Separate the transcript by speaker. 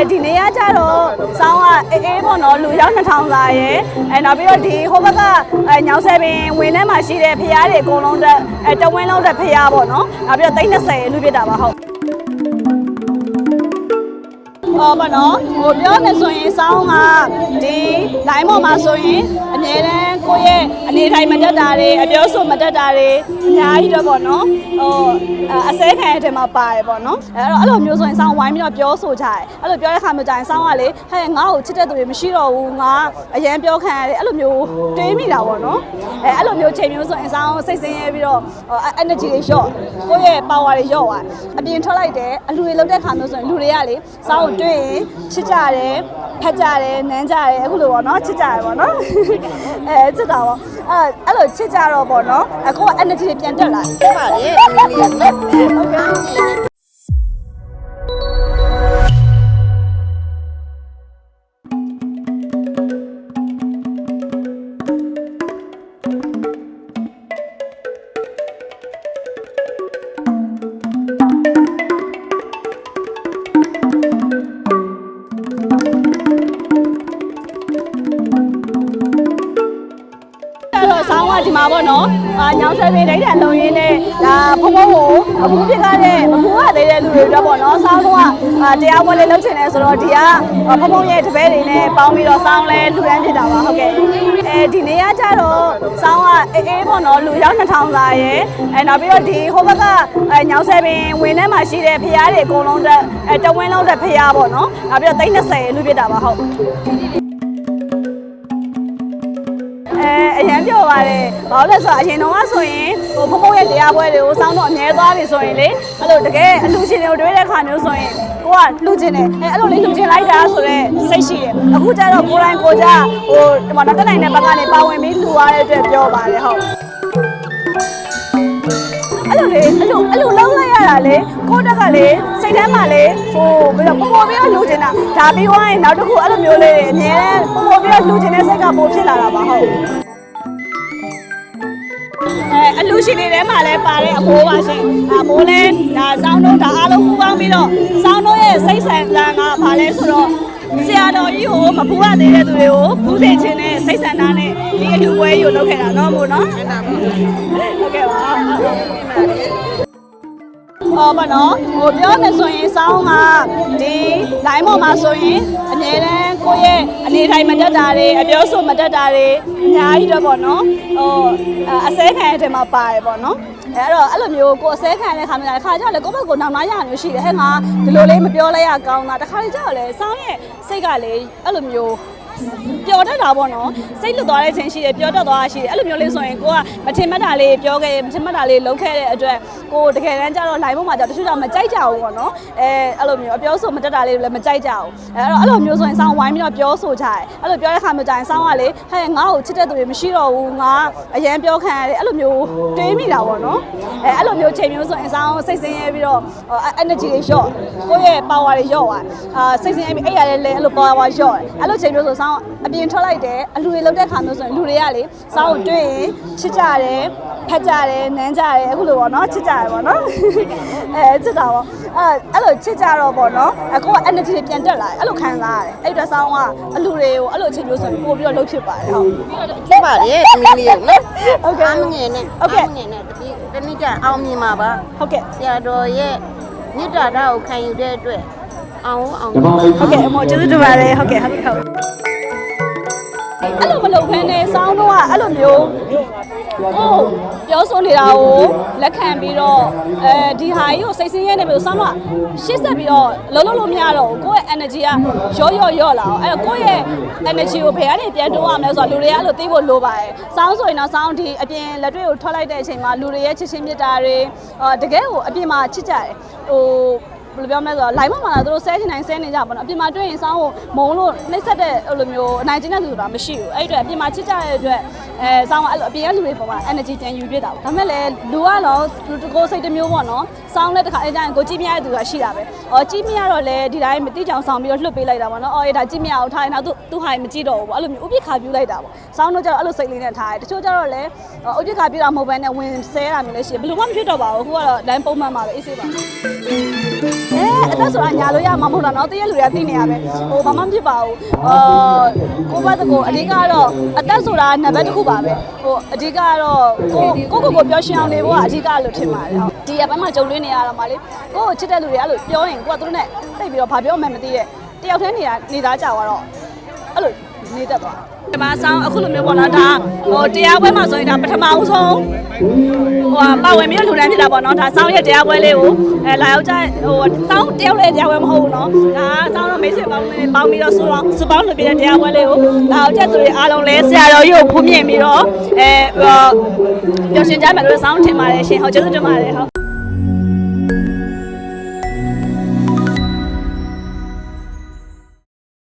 Speaker 1: အဲဒီနေရာကျတော့စောင်းကအေးအေးပေါ့နော်လူရောက်2000စာရယ်အဲနောက်ပြီးတော့ဒီဟိုဘက်ကအဲညောင်ဆယ်ပင်ဝင်ထဲမှာရှိတဲ့ဖျားတွေအကုန်လုံးတက်အဲတဝင်းလုံးတက်ဖျားပေါ့နော်နောက်ပြီးတော့330လူပြစ်တာပါဟုတ်ဟောပါနော်ဟိုပြောမယ်ဆိုရင်စောင်းကဒီ line ပေါ်မှာဆိုရင်အမြဲတမ်း ကိုယ့်ရဲ့အနေထိုင်မတက်တာတွေအပြောဆိုမတက်တာတွေအများကြီးတော့ပေါ့နော်ဟိုအစဲခံရတဲ့မှာပါတယ်ပေါ့နော်အဲ့တော့အဲ့လိုမျိုးဆိုရင်စောင်းဝိုင်းပြီးတော့ပြောဆိုကြတယ်အဲ့လိုပြောတဲ့ခါမျိုးကြရင်စောင်းကလေဟဲ့ငါ့ကိုချစ်တဲ့သူတွေမရှိတော့ဘူးငါအရန်ပြောခံရတယ်အဲ့လိုမျိုးတွေးမိတာပေါ့နော်အဲအဲ့လိုမျိုးချိန်မျိုးဆိုရင်စောင်းစိတ်ဆင်းရဲပြီးတော့ energy တွေလျော့ကိုယ့်ရဲ့ power တွေလျော့သွားအပြင်ထွက်လိုက်တယ်အလူတွေလောက်တဲ့ခါမျိုးဆိုရင်လူတွေကလေစောင်းကိုတွေ့ရင်ချစ်ကြတယ်ဖက်ကြတယ်နမ်းကြတယ်အခုလိုပေါ့နော်ချစ်ကြတယ်ပေါ့နော်အဲချစ်တာပေါ့အဲအဲ့လိုချစ်ကြတော့ပေါ့နော်အခုက energy တွေပြန်တက်လာ
Speaker 2: ဖြစ်ပါလေအမီလီယာနော်
Speaker 1: ဟုတ်ကဲ့ ဒီမှာပေါ့နော်အာညောင်ဆွဲပေးဒိတ်တန်လုံရင်းနဲ့ဒါဖုံဖုံကိုအခုပြစ်ကားတဲ့အခုကသေးတဲ့လူတွေတော့ပေါ့နော်ဆောင်းကအာတရားပွဲလေးလုပ်ချင်တယ်ဆိုတော့ဒီကဖုံဖုံရဲ့တပည့်တွေနဲ့ပေါင်းပြီးတော့ဆောင်းလဲလူတန်းဖြစ်တာပါဟုတ်ကဲ့အဲဒီနေရာကျတော့ဆောင်းကအေးအေးပေါ့နော်လူရောက်2000စာရယ်အဲနောက်ပြီးတော့ဒီဟိုဘက်ကအဲညောင်ဆွဲပင်ဝင်ထဲမှာရှိတဲ့ဖျားတွေအကုန်လုံးတက်အဲတဝင်းလုံးတက်ဖျားပေါ့နော်နောက်ပြီးတော့330လူပြစ်တာပါဟုတ် အဲအရန်ပြောပါတယ်။ဘာလို့လဲဆိုတော့အရင်တော့ကဆိုရင်ဟိုဖဖုံးရဲ့တရားပွဲတွေကိုစောင်းတော့အမြဲသွားပြီဆိုရင်လေအဲ့လိုတကယ်အလူရှင်တွေကိုတွေ့တဲ့ခါမျိုးဆိုရင်ကိုကလှူချင်တယ်အဲအဲ့လိုလေးလှူချင်လိုက်တာဆိုတော့စိတ်ရှိတယ်။အခုကျတော့ကိုယ်တိုင်ကိုကြဟိုဒီမှာတက်နိုင်တဲ့ဘက်ကနေပါဝင်ပြီးလှူရတဲ့အတွက်ပြောပါတယ်ဟုတ်အဲ့လိုလေအဲ့လိုအဲ့လိုလုံးလိုက်ရတာလေကိုယ့်တက်ကလေစိတ်ထဲမှာလေဟိုပြီးတော့ပေါ်ပေါ်ပြီးတော့လှူချင်တာဒါပြီးသွားရင်နောက်တစ်ခုအဲ့လိုမျိုးလေးအများနဲ့ပေါ်ပေါ်ပြီးတော့လှူချင်တဲ့စိတ်ကပိုဖြစ်လာတာပါဟုတ် အဲအလူရှင်တွေထဲမှာလည်းပါတဲ့အမိုးပါရှင်။အမိုးလဲဒါစောင်းတို့ဒါအားလုံးပူပေါင်းပြီးတော့စောင်းတို့ရဲ့စိတ်ဆန္ဒကဘာလဲဆိုတော့ဆရာတော်ကြီးကိုမပူရသေးတဲ့သူတွေကိုပူစေခြင်းနဲ့စိတ်ဆန္ဒနဲ့ဒီအလူပွဲကြီးကိုလုပ်ခဲ့တာနော်မို့နော်။ဟုတ်ကဲ့ပါ။အော်မနော်ဟိုပြောမယ်ဆိုရင်စောင်းကဒီ line ပေါ်မှာဆိုရင်အမြဲတမ်း ကိုယ့်ရဲ့အနေထိုင်မတက်တာတွေအပြောဆိုမတက်တာတွေအများကြီးတော့ပေါ့နော်ဟိုအစဲခံရတဲ့မှာပါတယ်ပေါ့နော်အဲ့တော့အဲ့လိုမျိုးကိုယ်အစဲခံရတဲ့ခါမျိုးတစ်ခါကျတော့လေကိုယ့်ဘက်ကိုနောက်နောက်ရမျိုးရှိတယ်ဟဲ့ငါဒီလိုလေးမပြောလိုက်ရကောင်းတာတစ်ခါလေကျတော့လေစောင်းရဲ့စိတ်ကလေအဲ့လိုမျိုး ပျော်တတ်တာပေါ့နော်စိတ်လွတ်သွားတဲ့ချိန်ရှိတယ်ပျော်တတ်သွားတာရှိတယ်အဲ့လိုမျိုးလေးဆိုရင်ကိုကမထင်မှတ်တာလေးပြောခဲ့မထင်မှတ်တာလေးလုပ်ခဲ့တဲ့အတွက်ကိုတကယ်တမ်းကျတော့ line ပေါ်မှာကျတော့တချို့ကျတော့မကြိုက်ကြဘူးပေါ့နော်အဲအဲ့လိုမျိုးအပြောဆိုမတက်တာလေးတွေလည်းမကြိုက်ကြဘူးအဲအဲ့တော့အဲ့လိုမျိုးဆိုရင်စောင်းဝိုင်းပြီးတော့ပြောဆိုကြတယ်အဲ့လိုပြောတဲ့ခါမျိုးကျရင်စောင်းကလေဟဲ့ငါ့ကိုချစ်တဲ့သူတွေမရှိတော့ဘူးငါအရန်ပြောခံရတယ်အဲ့လိုမျိုးတွေးမိတာပေါ့နော်အဲအဲ့လိုမျိုးချိန်မျိုးဆိုရင်စောင်းစိတ်ဆင်းရဲပြီးတော့ energy တွေလျော့ကိုယ့်ရဲ့ power တွေလျော့သွားအာစိတ်ဆင်းရဲပြီးအဲ့ရလည်းအဲ့လို power လျော့တယ်အဲ့လိုချိန်မျိုးဆိုစောင်းအပြင်ထွက်လိုက်တယ်အလူတွေလောက်တဲ့ခါမျိုးဆိုရင်လူတွေကလေစောင်းကိုတွေ့ရင်ချစ်ကြတယ်ဖက်ကြတယ်နမ်းကြတယ်အခုလိုပေါ့နော်ချစ်ကြတယ်ပေါ့နော်အဲချစ်တာပေါ့အဲအဲ့လိုချစ်ကြတော့ပေါ့နော်အခုက energy တွေပြန်တက်လာတယ်အဲ့လိုခံစားရတယ်အဲ့အတွက်စောင်းကအလူတွေကိုအဲ့လိုချိန်မျိုးဆိုရင်ပို့ပြီးတော့လှုပ်ဖြစ်ပါတယ်ဟုတ်
Speaker 2: ဖြစ်ပါလေအမီလီယာနော်
Speaker 1: ဟုတ်ကဲ့
Speaker 2: အမငယ်နဲ့
Speaker 1: ဟုတ်ကဲ့
Speaker 2: အမငယ်နဲ့တတိတနည်းကျအောင်မြင်ပါပါ
Speaker 1: ဟုတ်ကဲ့
Speaker 2: ဆရာတော်ရဲ့မြစ်တာဓာတ်ကိုခံယူတဲ့အတွက် အောင်အောင်
Speaker 1: ဟုတ်ကဲ့အမောကျေးဇူးတင်ပါတယ်ဟုတ်ကဲ့ဟုတ်ကဲ့ဟုတ်အဲ့လိုမလုပ်ဘဲနဲ့စောင်းတော့ကအဲ့လိုမျိုးကိုပြောဆိုနေတာကိုလက်ခံပြီးတော့အဲဒီဟာကြီးကိုစိတ်ဆင်းရဲနေပြီစောင်းတော့ရှစ်ဆက်ပြီးတော့လုံးလုံးလို့မရတော့ဘူးကိုယ့်ရဲ့ energy ကရော့ရော့ရော့လာအောင်အဲ့တော့ကိုယ့်ရဲ့ energy ကိုဘယ်ကနေပြန်တိုးရမလဲဆိုတော့လူတွေကအဲ့လိုသိဖို့လိုပါတယ်စောင်းဆိုရင်တော့စောင်းဒီအပြင်လက်တွေ့ကိုထွက်လိုက်တဲ့အချိန်မှာလူတွေရဲ့ချစ်ချင်းမြတ်တာတွေအော်တကယ်ကိုအပြင်မှာချစ်ကြတယ်ဟို ဘယ်လိုပြောမလဲဆိုတော့ live မှာလာသူတို့ဆဲချင်တိုင်းဆဲနေကြပါတော့အပြင်မှာတွေ့ရင်စောင်းကိုမုံလို့နှိမ့်ဆက်တဲ့ဟိုလိုမျိုးအနိုင်ကျင့်တဲ့သူဆိုတာမရှိဘူးအဲ့ဒီအတွက်အပြင်မှာချစ်ကြတဲ့အတွက်အဲစောင်းကအဲ့လိုအပြင်ကလူတွေပေါ်မှာ energy တန်ယူပြစ်တာပေါ့ဒါပေမဲ့လည်းလူကတော့လူတကိုယ်စိတ်တစ်မျိုးပေါ့နော်စောင်းလည်းတစ်ခါအကြရင်ကိုကြည့်မြရတဲ့သူကရှိတာပဲ။အော်ကြည့်မြရတော့လေဒီတိုင်းမတိချောင်ဆောင်ပြီးတော့လွတ်ပေးလိုက်တာပေါ့နော်။အော်အေးဒါကြည့်မြအောင်ထားရင်တော့သူသူဟာမကြည့်တော့ဘူးပေါ့။အဲ့လိုမျိုးဥပိ္ပခါပြူလိုက်တာပေါ့။စောင်းတော့ကျတော့အဲ့လိုစိတ်လေးနဲ့ထားတယ်။တချို့ကျတော့လေဥပိ္ပခါပြူတာမဟုတ်ဘဲနဲ့ဝင်ဆဲတာမျိုးလည်းရှိတယ်။ဘယ်လိုမှမဖြစ်တော့ပါဘူး။အခုကတော့ဒိုင်းပုံမှန်ပါပဲအေးဆေးပါ။အဲအသက်ဆိုတာညာလို့ရမှာမဟုတ်တော့နော်တည့်ရလူတွေကသိနေရပဲဟိုဘာမှမဖြစ်ပါဘူးအာကိုဘတ်ကိုအဓိကတော့အသက်ဆိုတာနံပါတ်တစ်ခုပါပဲဟိုအဓိကတော့ကိုကိုကိုကိုပြောရှင်းအောင်နေဖို့ကအဓိကလို့ထင်ပါတယ်ဟုတ်ဒီအပိုင်းမှာကြုံတွေ့နေရတော့မှလေကိုကိုချစ်တဲ့လူတွေအဲ့လိုပြောရင်ကိုကသူတို့နဲ့တိတ်ပြီးတော့ဘာပြောမှမသိရဲ့တယောက်တည်းနေတာနေသားကြသွားတော့အဲ့လိုနေတတ်သွား ဒီမှာဆောင်းအခုလိုမျိုးပေါ့နော်ဒါဟိုတရားပွဲမှာဆိုရင်ဒါပထမဦးဆုံးဟိုပါဝင်ပြီးလူတန်းဖြစ်တာပေါ့နော်ဒါဆောင်းရဲ့တရားပွဲလေးကိုအဲလာရောက်ကြဟိုဆောင်းတယောက်လေးတရားပွဲမဟုတ်ဘူးနော်ဒါဆောင်းတော့မိတ်ဆွေပေါင်းနေပေါင်းပြီးတော့စူပေါင်းစူပေါင်းလုပ်ပြတဲ့တရားပွဲလေးကိုလာရောက်ကြသူတွေအားလုံးလဲဆရာတော်ကြီးကိုဖူးမြင်ပြီးတော့အဲဟိုပျော်ရွှင်ကြမယ်လို့ဆောင်းထင်ပါတယ်ရှင်ဟုတ်ကျေးဇူးတင်ပါတယ်ဟုတ်